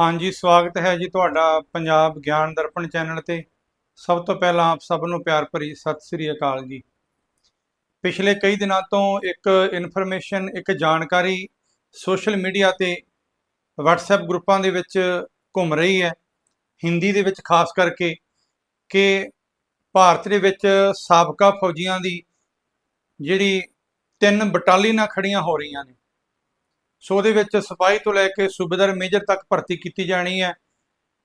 ਹਾਂਜੀ, ਸਵਾਗਤ ਹੈ ਜੀ ਤੁਹਾਡਾ ਪੰਜਾਬ ਗਿਆਨ ਦਰਪਣ ਚੈਨਲ ਤੇ। ਸਭ ਤੋਂ ਪਹਿਲਾਂ ਆਪ ਸਭ ਨੂੰ ਪਿਆਰ ਭਰੀ ਸਤਿ ਸ੍ਰੀ ਅਕਾਲ ਜੀ। ਪਿਛਲੇ ਕਈ ਦਿਨਾਂ ਤੋਂ ਇੱਕ ਇਨਫੋਰਮੇਸ਼ਨ, ਇੱਕ ਜਾਣਕਾਰੀ ਸੋਸ਼ਲ ਮੀਡੀਆ ਤੇ WhatsApp ਗਰੁੱਪਾਂ ਦੇ ਵਿੱਚ ਘੁੰਮ ਰਹੀ ਹੈ। ਹਿੰਦੀ ਦੇ ਵਿੱਚ ਖਾਸ ਕਰਕੇ ਕਿ ਭਾਰਤ ਦੇ ਵਿੱਚ ਸਾਬਕਾ ਫੌਜੀਆਂ ਦੀ ਜਿਹੜੀ ਤਿੰਨ ਬਟਾਲੀਅਨਾਂ ਖੜੀਆਂ ਹੋ ਰਹੀਆਂ ਨੇ। ਸੋ ਉਹਦੇ ਵਿੱਚ ਸਿਪਾਹੀ ਤੋਂ ਲੈ ਕੇ ਸੂਬੇਦਾਰ ਮੇਜਰ ਤੱਕ ਭਰਤੀ ਕੀਤੀ ਜਾਣੀ ਹੈ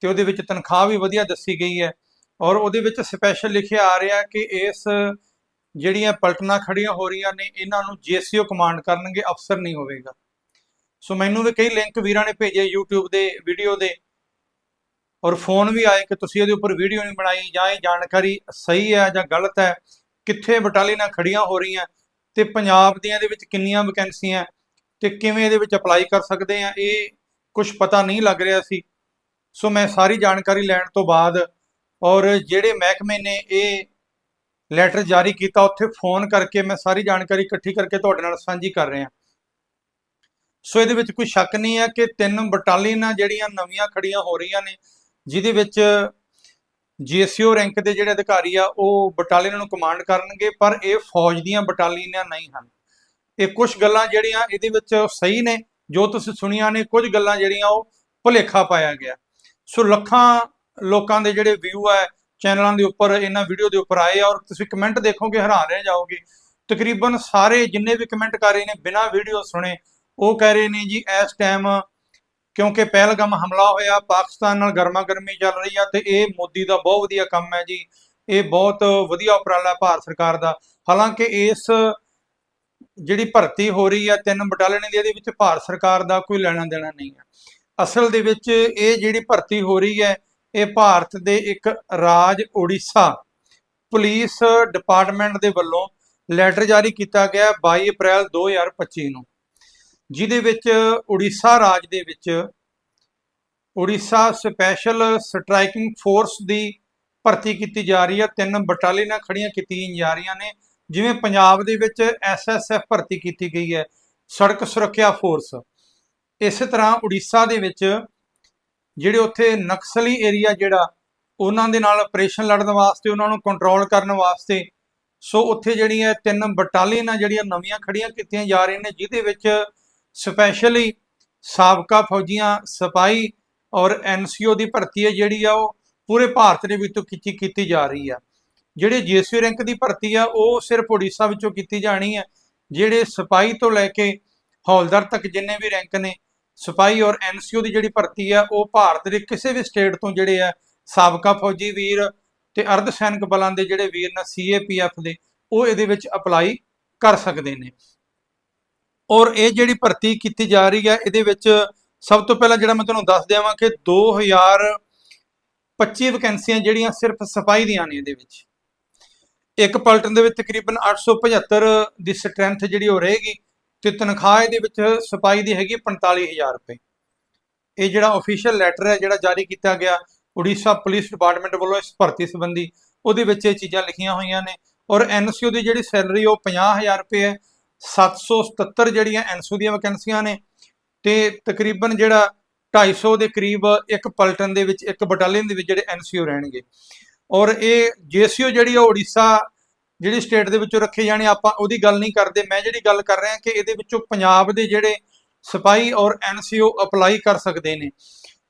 ਤੇ ਉਹਦੇ ਵਿੱਚ ਤਨਖਾਹ ਵੀ ਵਧੀਆ ਦੱਸੀ ਗਈ ਹੈ ਔਰ ਉਹਦੇ ਵਿੱਚ ਸਪੈਸ਼ਲ ਲਿਖਿਆ ਆ ਰਿਹਾ ਕਿ ਇਸ ਜਿਹੜੀਆਂ ਪਲਟਨਾ ਖੜੀਆਂ ਹੋ ਰਹੀਆਂ ਨੇ, ਇਹਨਾਂ ਨੂੰ ਜੀਸੀਓ ਕਮਾਂਡ ਕਰਨਗੇ, ਅਫਸਰ ਨਹੀਂ ਹੋਵੇਗਾ। ਸੋ ਮੈਨੂੰ ਵੀ ਕਈ ਲਿੰਕ ਵੀਰਾਂ ਨੇ ਭੇਜੇ YouTube ਦੇ ਵੀਡੀਓ ਦੇ ਔਰ ਫੋਨ ਵੀ ਆਏ ਕਿ ਤੁਸੀਂ ਇਹਦੇ ਉੱਪਰ ਵੀਡੀਓ ਨਹੀਂ ਬਣਾਈ ਜਾਂ ਇਹ ਜਾਣਕਾਰੀ ਸਹੀ ਹੈ ਜਾਂ ਗਲਤ ਹੈ, ਕਿੱਥੇ ਬਟਾਲੀਅਨਾਂ ਖੜੀਆਂ ਹੋ ਰਹੀਆਂ ਤੇ ਪੰਜਾਬ ਦੀਆਂ ਦੇ ਵਿੱਚ ਕਿੰਨੀਆਂ ਵੈਕੈਂਸੀਆਂ ਤੇ ਕਿਵੇਂ ਇਹਦੇ ਵਿੱਚ ਅਪਲਾਈ ਕਰ ਸਕਦੇ ਆ, ਇਹ ਕੁਝ ਪਤਾ ਨਹੀਂ ਲੱਗ ਰਿਹਾ ਸੀ। ਸੋ ਮੈਂ ਸਾਰੀ ਜਾਣਕਾਰੀ ਲੈਣ ਤੋਂ ਬਾਅਦ ਔਰ ਜਿਹੜੇ ਮਹਿਕਮੇ ਨੇ ਇਹ ਲੈਟਰ ਜਾਰੀ ਕੀਤਾ, ਉੱਥੇ ਫੋਨ ਕਰਕੇ ਮੈਂ ਸਾਰੀ ਜਾਣਕਾਰੀ ਇਕੱਠੀ ਕਰਕੇ ਤੁਹਾਡੇ ਨਾਲ ਸਾਂਝੀ ਕਰ ਰਿਹਾ। ਸੋ ਇਹਦੇ ਵਿੱਚ ਕੋਈ ਸ਼ੱਕ ਨਹੀਂ ਹੈ ਕਿ ਤਿੰਨ ਬਟਾਲੀਅਨਾਂ ਜਿਹੜੀਆਂ ਨਵੀਆਂ ਖੜੀਆਂ ਹੋ ਰਹੀਆਂ ਨੇ, ਜਿਹਦੇ ਵਿੱਚ ਜੀਐਸਯੂ ਰੈਂਕ ਦੇ ਜਿਹੜੇ ਅਧਿਕਾਰੀ ਆ, ਉਹ ਬਟਾਲੀਅਨ ਨੂੰ ਕਮਾਂਡ ਕਰਨਗੇ, ਪਰ ਇਹ ਫੌਜ ਦੀਆਂ ਬਟਾਲੀਅਨਾਂ ਨਹੀਂ ਹਨ। ਇਹ ਕੁਝ ਗੱਲਾਂ ਜਿਹੜੀਆਂ ਇਹਦੇ ਵਿੱਚ ਸਹੀ ਨੇ, ਜੋ ਤੁਸੀਂ ਸੁਣੀਆਂ ਨੇ, ਕੁਝ ਗੱਲਾਂ ਜਿਹੜੀਆਂ ਉਹ ਭੁਲੇਖਾ ਪਾਇਆ ਗਿਆ। ਸੋ ਲੱਖਾਂ ਲੋਕਾਂ ਦੇ ਜਿਹੜੇ ਵਿਊ ਹੈ ਚੈਨਲਾਂ ਦੇ ਉੱਪਰ, ਇਹਨਾਂ ਵੀਡੀਓ ਦੇ ਉੱਪਰ ਆਏ ਔਰ ਤੁਸੀਂ ਕਮੈਂਟ ਦੇਖੋਗੇ, ਹੈਰਾਨ ਰਹਿ ਜਾਓਗੇ। ਤਕਰੀਬਨ ਸਾਰੇ ਜਿੰਨੇ ਵੀ ਕਮੈਂਟ ਕਰ ਰਹੇ ਨੇ, ਬਿਨਾਂ ਵੀਡੀਓ ਸੁਣੇ, ਉਹ ਕਹਿ ਰਹੇ ਨੇ ਜੀ, ਇਸ ਟਾਈਮ ਕਿਉਂਕਿ ਪਹਿਲਗਾਮ ਹਮਲਾ ਹੋਇਆ, ਪਾਕਿਸਤਾਨ ਨਾਲ ਗਰਮਾ ਗਰਮੀ ਚੱਲ ਰਹੀ ਆ ਤੇ ਇਹ ਮੋਦੀ ਦਾ ਬਹੁਤ ਵਧੀਆ ਕੰਮ ਹੈ ਜੀ। ਇਹ ਬਹੁਤ ਵਧੀਆ ਉਪਰਾਲਾ ਭਾਰਤ ਸਰਕਾਰ ਦਾ। ਹਾਲਾਂਕਿ ਇਸ ਜਿਹੜੀ ਭਰਤੀ ਹੋ ਰਹੀ ਹੈ ਤਿੰਨ ਬਟਾਲੀਅਨ ਦੀ, ਇਹਦੇ ਵਿੱਚ ਭਾਰਤ ਸਰਕਾਰ ਦਾ ਕੋਈ ਲੈਣਾ ਦੇਣਾ ਨਹੀਂ ਹੈ ਅਸਲ ਦੇ ਵਿੱਚ ਇਹ ਜਿਹੜੀ ਭਰਤੀ ਹੋ ਰਹੀ ਹੈ, ਇਹ ਭਾਰਤ ਦੇ ਇੱਕ ਰਾਜ ਓਡੀਸ਼ਾ ਪੁਲਿਸ ਡਿਪਾਰਟਮੈਂਟ ਦੇ ਵੱਲੋਂ ਲੈਟਰ ਜਾਰੀ ਕੀਤਾ ਗਿਆ 22 ਅਪ੍ਰੈਲ 2025 ਨੂੰ, ਜਿਹਦੇ ਵਿੱਚ ਓਡੀਸ਼ਾ ਰਾਜ ਦੇ ਵਿੱਚ ਓਡੀਸ਼ਾ ਸਪੈਸ਼ਲ ਸਟ੍ਰਾਈਕਿੰਗ ਫੋਰਸ ਦੀ ਭਰਤੀ ਕੀਤੀ ਜਾ ਰਹੀ ਹੈ ਤਿੰਨ ਬਟਾਲੀਅਨਾਂ ਖੜੀਆਂ ਕੀਤੀਆਂ ਜਾ ਰਹੀਆਂ ਨੇ। ਜਿਵੇਂ ਪੰਜਾਬ ਦੇ ਵਿੱਚ ਐਸਐਸਐਫ ਭਰਤੀ ਕੀਤੀ ਗਈ ਹੈ, ਸੜਕ ਸੁਰੱਖਿਆ ਫੋਰਸ ਇਸੇ ਤਰ੍ਹਾਂ ਉੜੀਸਾ ਦੇ ਵਿੱਚ ਜਿਹੜੇ ਉੱਥੇ ਨਕਸਲੀ ਏਰੀਆ ਜਿਹੜਾ, ਉਹਨਾਂ ਦੇ ਨਾਲ ਆਪਰੇਸ਼ਨ ਲੜਨ ਵਾਸਤੇ, ਉਹਨਾਂ ਨੂੰ ਕੰਟਰੋਲ ਕਰਨ ਵਾਸਤੇ, ਸੋ ਉੱਥੇ ਜਿਹੜੀਆਂ ਤਿੰਨ ਬਟਾਲੀਅਨਾਂ ਜਿਹੜੀਆਂ ਨਵੀਆਂ ਖੜੀਆਂ ਕੀਤੀਆਂ ਜਾ ਰਹੀਆਂ ਨੇ, ਜਿਹਦੇ ਵਿੱਚ ਸਪੈਸ਼ਲੀ ਸਾਬਕਾ ਫੌਜੀਆਂ, ਸਿਪਾਹੀ ਔਰ ਐਨਸੀਓ ਦੀ ਭਰਤੀ ਹੈ, ਜਿਹੜੀ ਆ ਉਹ ਪੂਰੇ ਭਾਰਤ ਦੇ ਵਿੱਚੋਂ ਕੀਤੀ ਕੀਤੀ ਜਾ ਰਹੀ ਆ। ਜਿਹੜੇ ਜੀਐਸਯੂ ਰੈਂਕ ਦੀ ਭਰਤੀ ਆ, ਉਹ ਸਿਰਫ ਓਡੀਸ਼ਾ ਵਿੱਚੋਂ ਕੀਤੀ ਜਾਣੀ ਹੈ ਜਿਹੜੇ ਸਿਪਾਹੀ ਤੋਂ ਲੈ ਕੇ ਹੌਲਦਾਰ ਤੱਕ ਜਿੰਨੇ ਵੀ ਰੈਂਕ ਨੇ, ਸਿਪਾਹੀ ਔਰ ਐਨਸੀਓ ਦੀ ਜਿਹੜੀ ਭਰਤੀ ਆ, ਉਹ ਭਾਰਤ ਦੇ ਕਿਸੇ ਵੀ ਸਟੇਟ ਤੋਂ ਜਿਹੜੇ ਆ, ਸਾਬਕਾ ਫੌਜੀ ਵੀਰ ਤੇ ਅਰਧ ਸੈਨਿਕ ਬਲਾਂ ਦੇ ਜਿਹੜੇ ਵੀਰ ਨੇ ਸੀਏਪੀਐਫ ਦੇ, ਉਹ ਇਹਦੇ ਵਿੱਚ ਅਪਲਾਈ ਕਰ ਸਕਦੇ ਨੇ। ਔਰ ਇਹ ਜਿਹੜੀ ਭਰਤੀ ਕੀਤੀ ਜਾ ਰਹੀ ਹੈ ਇਹਦੇ ਵਿੱਚ ਸਭ ਤੋਂ ਪਹਿਲਾਂ ਜਿਹੜਾ ਮੈਂ ਤੁਹਾਨੂੰ ਦੱਸ ਦਿਆਵਾਂ ਕਿ 2025 ਵੈਕੈਂਸੀਆਂ ਜਿਹੜੀਆਂ ਸਿਰਫ ਸਿਪਾਹੀ ਦੀਆਂ ਨੇ ਇਹਦੇ ਵਿੱਚ। ਇੱਕ ਪਲਟਨ ਦੇ ਵਿੱਚ ਤਕਰੀਬਨ 875 ਦੀ ਸਟਰੈਂਥ ਜਿਹੜੀ ਉਹ ਰਹੇਗੀ ਤੇ ਤਨਖਾਹ ਇਹਦੇ ਵਿੱਚ ਸਪਾਈ ਦੀ ਹੈਗੀ 45000 ਰੁਪਏ। ਇਹ ਜਿਹੜਾ ਅਫੀਸ਼ੀਅਲ ਲੈਟਰ ਹੈ, ਜਿਹੜਾ ਜਾਰੀ ਕੀਤਾ ਗਿਆ, ਉੜੀਸਾ ਪੁਲਿਸ ਡਿਪਾਰਟਮੈਂਟ ਵੱਲੋਂ ਇਸ ਭਰਤੀ ਸੰਬੰਧੀ ਉਹਦੇ ਵਿੱਚ ਇਹ ਚੀਜ਼ਾਂ ਲਿਖੀਆਂ ਹੋਈਆਂ ਨੇ ਔਰ ਐਨਸੀਓ ਦੀ ਜਿਹੜੀ ਸੈਲਰੀ ਉਹ 50000 ਰੁਪਏ ਹੈ 777 ਜਿਹੜੀਆਂ ਐਨਸੀਓ ਦੀਆਂ ਵੈਕੈਂਸੀਆਂ ਨੇ ਤੇ ਤਕਰੀਬਨ ਜਿਹੜਾ 250 ਦੇ ਕਰੀਬ ਇੱਕ ਪਲਟਨ ਦੇ ਵਿੱਚ, ਇੱਕ ਬਟਾਲੀਅਨ ਦੇ ਵਿੱਚ ਜਿਹੜੇ ਐਨਸੀਓ ਰਹਿਣਗੇ। ਔਰ ਇਹ ਜੀਸੀਓ ਜਿਹੜੀ ਉਹ ਉੜੀਸਾ ਜਿਹੜੀ ਸਟੇਟ ਦੇ ਵਿੱਚੋਂ ਰੱਖੇ ਜਾਣੇ, ਆਪਾਂ ਉਹਦੀ ਗੱਲ ਨਹੀਂ ਕਰਦੇ। ਮੈਂ ਜਿਹੜੀ ਗੱਲ ਕਰ ਰਿਹਾ ਕਿ ਇਹਦੇ ਵਿੱਚੋਂ ਪੰਜਾਬ ਦੇ ਜਿਹੜੇ ਸਿਪਾਹੀ ਔਰ ਐਨਸੀਓ ਅਪਲਾਈ ਕਰ ਸਕਦੇ ਨੇ।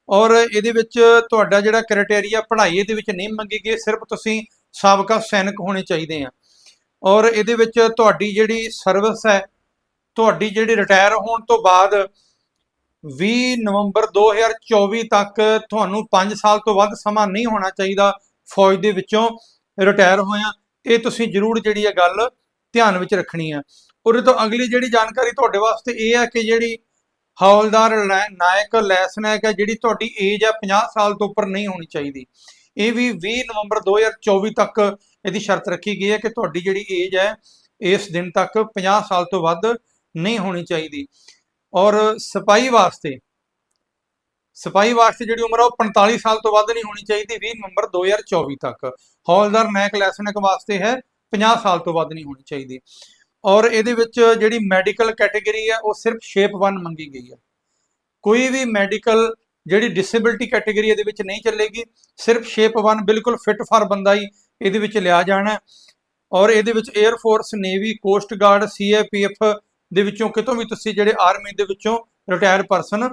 ਔਰ ਇਹਦੇ ਵਿੱਚ ਤੁਹਾਡਾ ਜਿਹੜਾ ਕ੍ਰਾਈਟੇਰੀਆ ਪੜ੍ਹਾਈ ਇਹਦੇ ਵਿੱਚ ਨਹੀਂ ਮੰਗੀ ਗਈ, ਸਿਰਫ ਤੁਸੀਂ ਸਾਬਕਾ ਸੈਨਿਕ ਹੋਣੇ ਚਾਹੀਦੇ ਆ। ਔਰ ਇਹਦੇ ਵਿੱਚ ਤੁਹਾਡੀ ਜਿਹੜੀ ਸਰਵਿਸ ਹੈ, ਤੁਹਾਡੀ ਜਿਹੜੀ ਰਿਟਾਇਰ ਹੋਣ ਤੋਂ ਬਾਅਦ 20 ਨਵੰਬਰ 2024 ਤੱਕ ਤੁਹਾਨੂੰ 5 ਸਾਲ ਤੋਂ ਵੱਧ ਸਮਾਂ ਨਹੀਂ ਹੋਣਾ ਚਾਹੀਦਾ। ਫੌਜ ਦੇ ਵਿੱਚੋਂ ਰਿਟਾਇਰ ਹੋਇਆ, ਇਹ ਤੁਸੀਂ ਜ਼ਰੂਰ ਜਿਹੜੀ ਇਹ ਗੱਲ ਧਿਆਨ ਵਿੱਚ ਰੱਖਣੀ ਹੈ ਉਹਦੇ ਤੋਂ ਅਗਲੀ ਜਿਹੜੀ ਜਾਣਕਾਰੀ ਤੁਹਾਡੇ ਵਾਸਤੇ ਇਹ ਹੈ ਕਿ ਜਿਹੜੀ ਹੌਲਦਾਰ ਲੈ- ਨਾਇਕ ਲੈਸਨੈਕ ਹੈ ਜਿਹੜੀ ਤੁਹਾਡੀ ਏਜ ਹੈ 50 ਸਾਲ ਤੋਂ ਉੱਪਰ ਨਹੀਂ ਹੋਣੀ ਚਾਹੀਦੀ। ਇਹ ਵੀ 20 ਨਵੰਬਰ 2024 ਤੱਕ ਇਹਦੀ ਸ਼ਰਤ ਰੱਖੀ ਗਈ ਹੈ ਕਿ ਤੁਹਾਡੀ ਜਿਹੜੀ ਏਜ ਹੈ, ਇਸ ਦਿਨ ਤੱਕ 50 ਸਾਲ ਤੋਂ ਵੱਧ ਨਹੀਂ ਹੋਣੀ ਚਾਹੀਦੀ। ਔਰ ਸਿਪਾਹੀ ਵਾਸਤੇ ਸਿਪਾਹੀ ਵਾਸਤੇ ਜਿਹੜੀ ਉਮਰ ਆ ਉਹ 45 ਸਾਲ ਤੋਂ ਵੱਧ ਨਹੀਂ ਹੋਣੀ ਚਾਹੀਦੀ 20 ਨਵੰਬਰ 2024 ਤੱਕ। ਹੌਲਦਾਰ ਨੈਕ ਲੈਸਨਿਕ ਵਾਸਤੇ ਹੈ 50 ਸਾਲ ਤੋਂ ਵੱਧ ਨਹੀਂ ਹੋਣੀ ਚਾਹੀਦੀ। ਔਰ ਇਹਦੇ ਵਿੱਚ ਜਿਹੜੀ ਮੈਡੀਕਲ ਕੈਟਾਗਰੀ ਹੈ, ਉਹ ਸਿਰਫ ਸ਼ੇਪ 1 ਮੰਗੀ ਗਈ ਹੈ। ਕੋਈ ਵੀ ਮੈਡੀਕਲ ਜਿਹੜੀ ਡਿਸੇਬਿਲਟੀ ਕੈਟਾਗਰੀ ਇਹਦੇ ਵਿੱਚ ਨਹੀਂ ਚੱਲੇਗੀ, ਸਿਰਫ ਸ਼ੇਪ 1 ਬਿਲਕੁਲ ਫਿਟ ਫਾਰ ਬੰਦਾ ਹੀ ਇਹਦੇ ਵਿੱਚ ਲਿਆ ਜਾਣਾ ਔਰ ਇਹਦੇ ਵਿੱਚ air force navy coast guard CAPF ਦੇ ਵਿੱਚੋਂ ਕਿਤੋਂ ਵੀ ਤੁਸੀਂ ਜਿਹੜੇ ਆਰਮੀ ਦੇ ਵਿੱਚੋਂ ਰਿਟਾਇਰ ਪਰਸਨ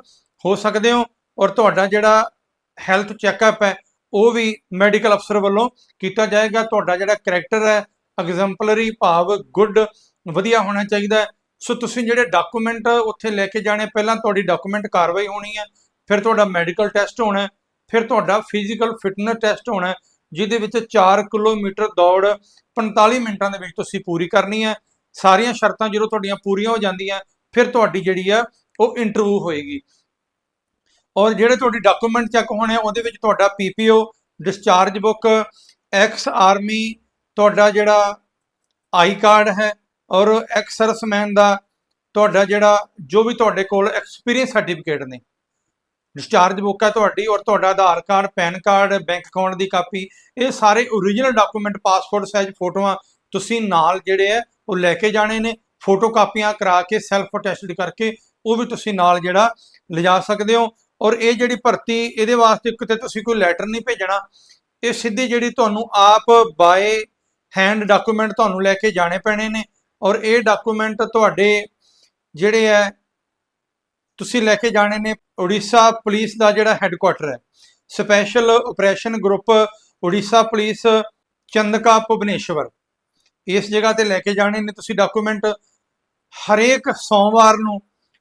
ਹੋ ਸਕਦੇ ਹੋ। ਔਰ ਤੁਹਾਡਾ ਜਿਹੜਾ ਹੈਲਥ ਚੈੱਕਅਪ ਹੈ, ਉਹ ਵੀ ਮੈਡੀਕਲ ਅਫਸਰ ਵੱਲੋਂ ਕੀਤਾ ਜਾਏਗਾ। ਤੁਹਾਡਾ ਜਿਹੜਾ ਕੈਰੈਕਟਰ ਹੈ ਐਗਜ਼ੈਂਪਲਰੀ ਭਾਵ ਗੁੱਡ ਵਧੀਆ ਹੋਣਾ ਚਾਹੀਦਾ ਸੋ ਤੁਸੀਂ ਜਿਹੜੇ ਡਾਕੂਮੈਂਟ ਉੱਥੇ ਲੈ ਕੇ ਜਾਣੇ, ਪਹਿਲਾਂ ਤੁਹਾਡੀ ਡਾਕੂਮੈਂਟ ਕਾਰਵਾਈ ਹੋਣੀ ਹੈ, ਫਿਰ ਤੁਹਾਡਾ ਮੈਡੀਕਲ ਟੈਸਟ ਹੋਣਾ ਫਿਰ ਤੁਹਾਡਾ ਫਿਜ਼ੀਕਲ ਫਿਟਨੈਸ ਟੈਸਟ ਹੋਣਾ ਜਿਹਦੇ ਵਿੱਚ 4 ਕਿਲੋਮੀਟਰ ਦੌੜ 45 ਮਿੰਟਾਂ ਦੇ ਵਿੱਚ ਤੁਸੀਂ ਪੂਰੀ ਕਰਨੀ ਹੈ। ਸਾਰੀਆਂ ਸ਼ਰਤਾਂ ਜਦੋਂ ਤੁਹਾਡੀਆਂ ਪੂਰੀਆਂ ਹੋ ਜਾਂਦੀਆਂ, ਫਿਰ ਤੁਹਾਡੀ ਜਿਹੜੀ ਆ ਉਹ ਇੰਟਰਵਿਊ ਹੋਏਗੀ। ਔਰ ਜਿਹੜੇ ਤੁਹਾਡੀ ਡਾਕੂਮੈਂਟ ਚੈੱਕ ਹੋਣੇ ਆ, ਉਹਦੇ ਵਿੱਚ ਤੁਹਾਡਾ PPO discharge book ex army ਤੁਹਾਡਾ ਜਿਹੜਾ ਆਈ ਕਾਰਡ ਹੈ ਔਰ ਐਕਸ ਸਰਵਿਸਮੈਨ ਦਾ ਤੁਹਾਡਾ ਜਿਹੜਾ ਜੋ ਵੀ ਤੁਹਾਡੇ ਕੋਲ ਐਕਸਪੀਰੀਅੰਸ ਸਰਟੀਫਿਕੇਟ ਨੇ। ਡਿਸਚਾਰਜ ਬੁੱਕ ਹੈ ਤੁਹਾਡੀ ਔਰ ਤੁਹਾਡਾ Aadhaar card, PAN card bank account ਦੀ ਕਾਪੀ, ਇਹ ਸਾਰੇ ਓਰੀਜਨਲ ਡਾਕੂਮੈਂਟ ਪਾਸਪੋਰਟ ਸਾਈਜ਼ ਫੋਟੋਆਂ ਤੁਸੀਂ ਨਾਲ ਜਿਹੜੇ ਹੈ, ਉਹ ਲੈ ਕੇ ਜਾਣੇ ਨੇ। ਫੋਟੋ ਕਾਪੀਆਂ ਕਰਾ ਕੇ ਸੈਲਫ ਅਟੈਸਟਡ ਕਰਕੇ, ਉਹ ਵੀ ਤੁਸੀਂ ਨਾਲ ਜਿਹੜਾ ਲਿਜਾ ਸਕਦੇ ਹੋ। ਔਰ ਇਹ ਜਿਹੜੀ ਭਰਤੀ, ਇਹਦੇ ਵਾਸਤੇ ਕਿਤੇ ਤੁਸੀਂ ਕੋਈ ਲੈਟਰ ਨਹੀਂ ਭੇਜਣਾ। ਇਹ ਸਿੱਧੀ ਜਿਹੜੀ ਤੁਹਾਨੂੰ ਆਪ ਬਾਏ ਹੈਂਡ ਡਾਕੂਮੈਂਟ ਤੁਹਾਨੂੰ ਲੈ ਕੇ ਜਾਣੇ ਪੈਣੇ ਨੇ। ਔਰ ਇਹ ਡਾਕੂਮੈਂਟ ਤੁਹਾਡੇ ਜਿਹੜੇ ਹੈ, ਤੁਸੀਂ ਲੈ ਕੇ ਜਾਣੇ ਨੇ ਉੜੀਸਾ ਪੁਲਿਸ ਦਾ ਜਿਹੜਾ ਹੈੱਡਕੁਆਟਰ ਹੈ। Special operation group Orissa police, Chandaka, Bhubaneswar. ਇਸ ਜਗ੍ਹਾ ਤੇ ਲੈ ਕੇ ਜਾਣੇ ਨੇ ਤੁਸੀਂ ਡਾਕੂਮੈਂਟ ਹਰੇਕ ਸੋਮਵਾਰ ਨੂੰ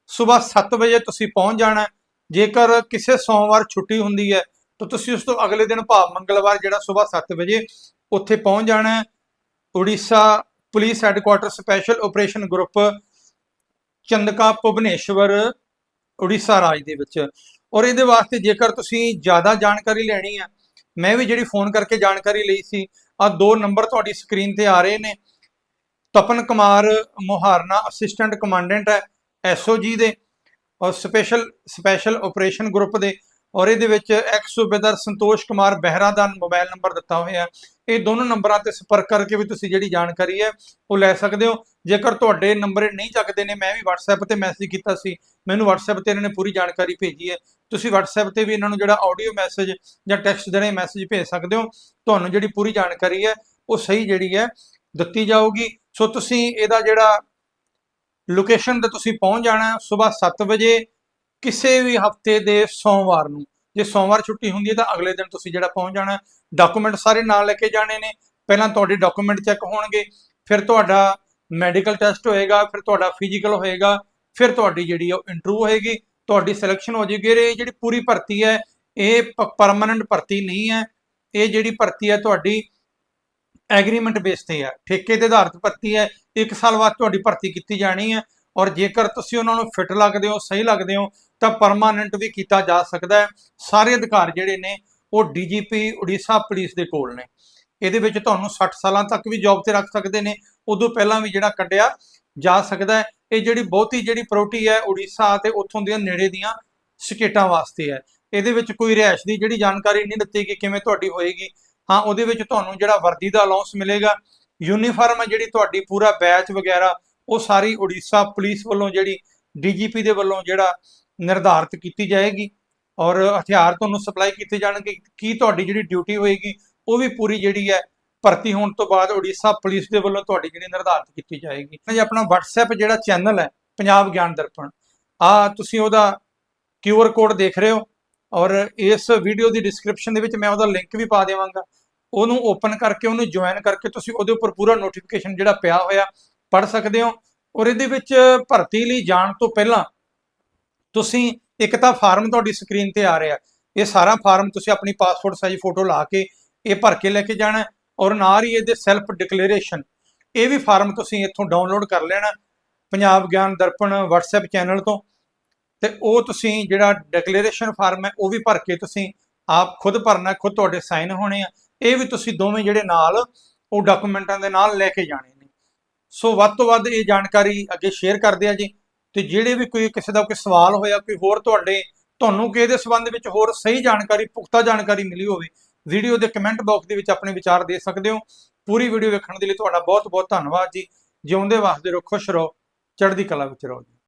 ਸਵੇਰ 7 ਵਜੇ ਤੁਸੀਂ ਪਹੁੰਚ ਜਾਣਾ। ਜੇਕਰ ਕਿਸੇ ਸੋਮਵਾਰ ਛੁੱਟੀ ਹੁੰਦੀ ਹੈ, ਤਾਂ ਤੁਸੀਂ ਉਸ ਤੋਂ ਅਗਲੇ ਦਿਨ ਭਾਵ ਮੰਗਲਵਾਰ ਜਿਹੜਾ ਸਵੇਰ 7 ਵਜੇ ਉੱਥੇ ਪਹੁੰਚ ਜਾਣਾ ਹੈ। Orissa police headquarter special operation group Chandaka Bhubaneswar, Orissa ਰਾਜ ਦੇ ਵਿੱਚ। ਔਰ ਇਹਦੇ ਵਾਸਤੇ ਜੇਕਰ ਤੁਸੀਂ ਜ਼ਿਆਦਾ ਜਾਣਕਾਰੀ ਲੈਣੀ ਹੈ, ਮੈਂ ਵੀ ਜਿਹੜੀ ਫੋਨ ਕਰਕੇ ਜਾਣਕਾਰੀ ਲਈ ਸੀ ਆ ਦੋ ਨੰਬਰ ਤੁਹਾਡੀ ਸਕਰੀਨ ਤੇ ਆ ਰਹੇ ਨੇ। ਤਪਨ ਕੁਮਾਰ ਮੋਹਾਰਨਾ, ਅਸਿਸਟੈਂਟ ਕਮਾਂਡੈਂਟ ਹੈ ਐਸਓਜੀ ਦੇ। ਔਰ ਸਪੈਸ਼ਲ ਸਪੈਸ਼ਲ ਆਪਰੇਸ਼ਨ ਗਰੁੱਪ ਦੇ ਔਰ ਇਹਦੇ ਵਿੱਚ ਐਕਸ ਸੂਬੇਦਾਰ ਸੰਤੋਸ਼ ਕੁਮਾਰ ਬਹਿਰਾ ਦਾ ਮੋਬਾਈਲ ਨੰਬਰ ਦਿੱਤਾ ਹੋਇਆ। ਇਹ ਦੋਨੋਂ ਨੰਬਰਾਂ ਤੇ ਸੰਪਰਕ ਕਰਕੇ ਵੀ ਤੁਸੀਂ ਜਿਹੜੀ ਜਾਣਕਾਰੀ ਹੈ, ਉਹ ਲੈ ਸਕਦੇ ਹੋ। ਜੇਕਰ ਤੁਹਾਡੇ ਨੰਬਰ ਨਹੀਂ ਚੱਕਦੇ ਨੇ, ਮੈਂ ਵੀ WhatsApp ਤੇ ਮੈਸੇਜ ਕੀਤਾ ਸੀ। ਮੈਨੂੰ WhatsApp ਤੇ ਇਹਨਾਂ ਨੇ ਪੂਰੀ ਜਾਣਕਾਰੀ ਭੇਜੀ ਹੈ। ਤੁਸੀਂ WhatsApp ਤੇ ਵੀ ਇਹਨਾਂ ਨੂੰ ਜਿਹੜਾ ਆਡੀਓ ਮੈਸੇਜ ਜਾਂ ਟੈਕਸਟ ਜਿਹੜੇ ਮੈਸੇਜ ਭੇਜ ਸਕਦੇ ਹੋ। ਤੁਹਾਨੂੰ ਜਿਹੜੀ ਪੂਰੀ ਜਾਣਕਾਰੀ ਹੈ, ਉਹ ਸਹੀ ਜਿਹੜੀ ਹੈ, ਦਿੱਤੀ ਜਾਊਗੀ। ਸੋ ਤੁਸੀਂ ਇਹਦਾ ਜਿਹੜਾ ਲੋਕੇਸ਼ਨ ਤੇ ਤੁਸੀਂ ਪਹੁੰਚ ਜਾਣਾ ਸਵੇਰ 7 ਵਜੇ ਕਿਸੇ ਵੀ ਹਫ਼ਤੇ ਦੇ ਸੋਮਵਾਰ ਨੂੰ। ਜੇ ਸੋਮਵਾਰ ਛੁੱਟੀ ਹੁੰਦੀ ਹੈ ਤਾਂ ਅਗਲੇ ਦਿਨ ਤੁਸੀਂ ਜਿਹੜਾ ਪਹੁੰਚ ਜਾਣਾ ਡਾਕੂਮੈਂਟ ਸਾਰੇ ਨਾਲ ਲੈ ਕੇ ਜਾਣੇ ਨੇ। ਪਹਿਲਾਂ ਤੁਹਾਡੇ ਡਾਕੂਮੈਂਟ ਚੈੱਕ ਹੋਣਗੇ, ਫਿਰ ਤੁਹਾਡਾ ਮੈਡੀਕਲ ਟੈਸਟ ਹੋਏਗਾ, ਫਿਰ ਤੁਹਾਡਾ ਫਿਜ਼ੀਕਲ ਹੋਏਗਾ, ਫਿਰ ਤੁਹਾਡੀ ਜਿਹੜੀ ਉਹ ਇੰਟਰਵਿਊ ਹੋਏਗੀ, ਤੁਹਾਡੀ ਸਿਲੈਕਸ਼ਨ ਹੋ ਜਾਏਗੀ। ਇਹ ਜਿਹੜੀ ਪੂਰੀ ਭਰਤੀ ਹੈ, ਇਹ ਪਰਮਨੈਂਟ ਭਰਤੀ ਨਹੀਂ ਹੈ। ਇਹ ਜਿਹੜੀ ਭਰਤੀ ਹੈ ਤੁਹਾਡੀ ਐਗਰੀਮੈਂਟ ਬੇਸ ਤੇ ਆ। ਠੇਕੇ ਦੇ ਆਧਾਰਿਤ ਭਰਤੀ ਹੈ, ਇੱਕ ਸਾਲ ਬਾਅਦ ਤੁਹਾਡੀ ਭਰਤੀ ਕੀਤੀ ਜਾਣੀ ਹੈ ਔਰ ਜੇਕਰ ਤੁਸੀਂ ਉਹਨਾਂ ਨੂੰ ਫਿੱਟ ਲੱਗਦੇ ਹੋ, ਸਹੀ ਲੱਗਦੇ ਹੋ, ਤਾਂ ਪਰਮਾਨੈਂਟ ਵੀ ਕੀਤਾ ਜਾ ਸਕਦਾ ਹੈ। ਸਾਰੇ ਅਧਿਕਾਰ ਜਿਹੜੇ ਨੇ, ਉਹ ਡੀਜੀਪੀ ਉੜੀਸਾ ਪੁਲਿਸ ਦੇ ਕੋਲ ਨੇ। ਇਹਦੇ ਵਿੱਚ ਤੁਹਾਨੂੰ 60 ਸਾਲਾਂ ਤੱਕ ਵੀ ਜੌਬ ਤੇ ਰੱਖ ਸਕਦੇ ਨੇ। ਉਦੋਂ ਪਹਿਲਾਂ ਵੀ ਜਿਹੜਾ ਕੱਢਿਆ ਜਾ ਸਕਦਾ ਹੈ। ਇਹ ਜਿਹੜੀ ਬਹੁਤੀ ਜਿਹੜੀ ਪ੍ਰਾਇੋਰਟੀ ਹੈ ਉੜੀਸਾ ਤੇ ਉੱਥੋਂ ਦੀਆਂ ਨੇੜੇ ਦੀਆਂ ਸਟੇਟਾਂ ਵਾਸਤੇ ਹੈ। ਇਹਦੇ ਵਿੱਚ ਕੋਈ ਰਿਹਾਇਸ਼ ਦੀ ਜਿਹੜੀ ਜਾਣਕਾਰੀ ਨਹੀਂ ਦਿੱਤੀ ਕਿ ਕਿਵੇਂ ਤੁਹਾਡੀ ਹੋਏਗੀ। ਹਾਂ, ਉਹਦੇ ਵਿੱਚ ਤੁਹਾਨੂੰ ਜਿਹੜਾ ਵਰਦੀ ਦਾ ਅਲਾਉਂਸ ਮਿਲੇਗਾ ਯੂਨੀਫਾਰਮ ਹੈ ਜਿਹੜੀ ਤੁਹਾਡੀ, ਪੂਰਾ ਬੈਚ ਵਗੈਰਾ, ਉਹ ਸਾਰੀ ਉੜੀਸਾ ਪੁਲਿਸ ਵੱਲੋਂ ਜਿਹੜੀ ਡੀਜੀਪੀ ਦੇ ਵੱਲੋਂ ਜਿਹੜਾ ਨਿਰਧਾਰਤ ਕੀਤੀ ਜਾਏਗੀ ਔਰ ਹਥਿਆਰ ਤੁਹਾਨੂੰ ਸਪਲਾਈ ਕੀਤੇ ਜਾਣਗੇ, ਕੀ ਤੁਹਾਡੀ ਜਿਹੜੀ ਡਿਊਟੀ ਹੋਏਗੀ, ਉਹ ਵੀ ਪੂਰੀ ਜਿਹੜੀ ਹੈ, ਭਰਤੀ ਹੋਣ ਤੋਂ ਬਾਅਦ ਉੜੀਸਾ ਪੁਲਿਸ ਦੇ ਵੱਲੋਂ ਤੁਹਾਡੀ ਜਿਹੜੀ ਨਿਰਧਾਰਤ ਕੀਤੀ ਜਾਏਗੀ। ਜੀ ਆਪਣਾ WhatsApp ਜਿਹੜਾ ਚੈਨਲ ਹੈ, ਪੰਜਾਬ ਗਿਆਨ ਦਰਪਣ, ਆ ਤੁਸੀਂ ਉਹਦਾ QR ਕੋਡ ਦੇਖ ਰਹੇ ਹੋ ਔਰ ਇਸ ਵੀਡੀਓ ਦੀ ਡਿਸਕ੍ਰਿਪਸ਼ਨ ਦੇ ਵਿੱਚ ਮੈਂ ਉਹਦਾ ਲਿੰਕ ਵੀ ਪਾ ਦੇਵਾਂਗਾ। ਉਹਨੂੰ ਓਪਨ ਕਰਕੇ, ਉਹਨੂੰ ਜੁਆਇਨ ਕਰਕੇ ਤੁਸੀਂ ਉਹਦੇ ਉੱਪਰ ਪੂਰਾ ਨੋਟੀਫਿਕੇਸ਼ਨ ਜਿਹੜਾ ਪਿਆ ਹੋਇਆ ਪੜ ਸਕਦੇ ਹੋ ਔਰ ਇਹਦੇ ਵਿੱਚ ਭਰਤੀ ਲਈ ਜਾਣ ਤੋਂ ਪਹਿਲਾਂ ਤੁਸੀਂ ਇੱਕ ਤਾਂ ਫਾਰਮ ਤੁਹਾਡੀ ਸਕਰੀਨ ਤੇ ਆ ਰਿਹਾ। ਇਹ ਸਾਰਾ ਫਾਰਮ ਤੁਸੀਂ ਆਪਣੀ ਪਾਸਪੋਰਟ ਸਾਈਜ਼ ਫੋਟੋ ਲਾ ਕੇ ਇਹ ਭਰ ਕੇ ਲੈ ਕੇ ਜਾਣਾ ਔਰ ਨਾਲ ਹੀ ਇਹਦੇ ਸੈਲਫ ਡਿਕਲੇਰੇਸ਼ਨ ਇਹ ਵੀ ਫਾਰਮ ਤੁਸੀਂ ਇੱਥੋਂ ਡਾਊਨਲੋਡ ਕਰ ਲੈਣਾ ਪੰਜਾਬ ਗਿਆਨ ਦਰਪਣ WhatsApp ਚੈਨਲ ਤੋਂ ਤੇ ਉਹ ਤੁਸੀਂ ਜਿਹੜਾ ਡਿਕਲੇਰੇਸ਼ਨ ਫਾਰਮ ਹੈ ਉਹ ਵੀ ਭਰ ਕੇ ਤੁਸੀਂ ਆਪ ਖੁਦ ਭਰਨਾ ਖੁਦ ਤੁਹਾਡੇ ਸਾਈਨ ਹੋਣੇ ਆ ਇਹ ਵੀ ਤੁਸੀਂ ਦੋਵੇਂ ਜਿਹੜੇ ਨਾਲ ਉਹ ਡਾਕੂਮੈਂਟਾਂ ਦੇ ਨਾਲ ਲੈ ਕੇ ਜਾਣੇ ਨੇ। ਸੋ ਵੱਧ ਤੋਂ ਵੱਧ ਇਹ ਜਾਣਕਾਰੀ ਅੱਗੇ ਸ਼ੇਅਰ ਕਰਦੇ ਆ ਜੀ। ਤੇ ਜਿਹੜੇ ਵੀ ਕੋਈ ਕਿਸੇ ਦਾ ਕੋਈ ਸਵਾਲ ਹੋਇਆ, ਕੋਈ ਹੋਰ ਤੁਹਾਡੇ, ਤੁਹਾਨੂੰ ਕਿ ਇਹਦੇ ਸੰਬੰਧ ਵਿੱਚ ਹੋਰ ਸਹੀ ਜਾਣਕਾਰੀ, ਪੁਖਤਾ ਜਾਣਕਾਰੀ ਮਿਲੀ ਹੋਵੇ, ਵੀਡੀਓ ਦੇ ਕਮੈਂਟ ਬਾਕਸ ਦੇ ਵਿੱਚ ਆਪਣੇ ਵਿਚਾਰ ਦੇ ਸਕਦੇ ਹੋ। ਪੂਰੀ ਵੀਡੀਓ ਵੇਖਣ ਦੇ ਲਈ ਤੁਹਾਡਾ ਬਹੁਤ ਬਹੁਤ ਧੰਨਵਾਦ ਜੀ। ਜਿਉਂਦੇ ਵਾਸਤੇ ਰਹੋ, ਖੁਸ਼ ਰਹੋ, ਚੜ੍ਹਦੀ ਕਲਾ ਵਿੱਚ ਰਹੋ ਜੀ।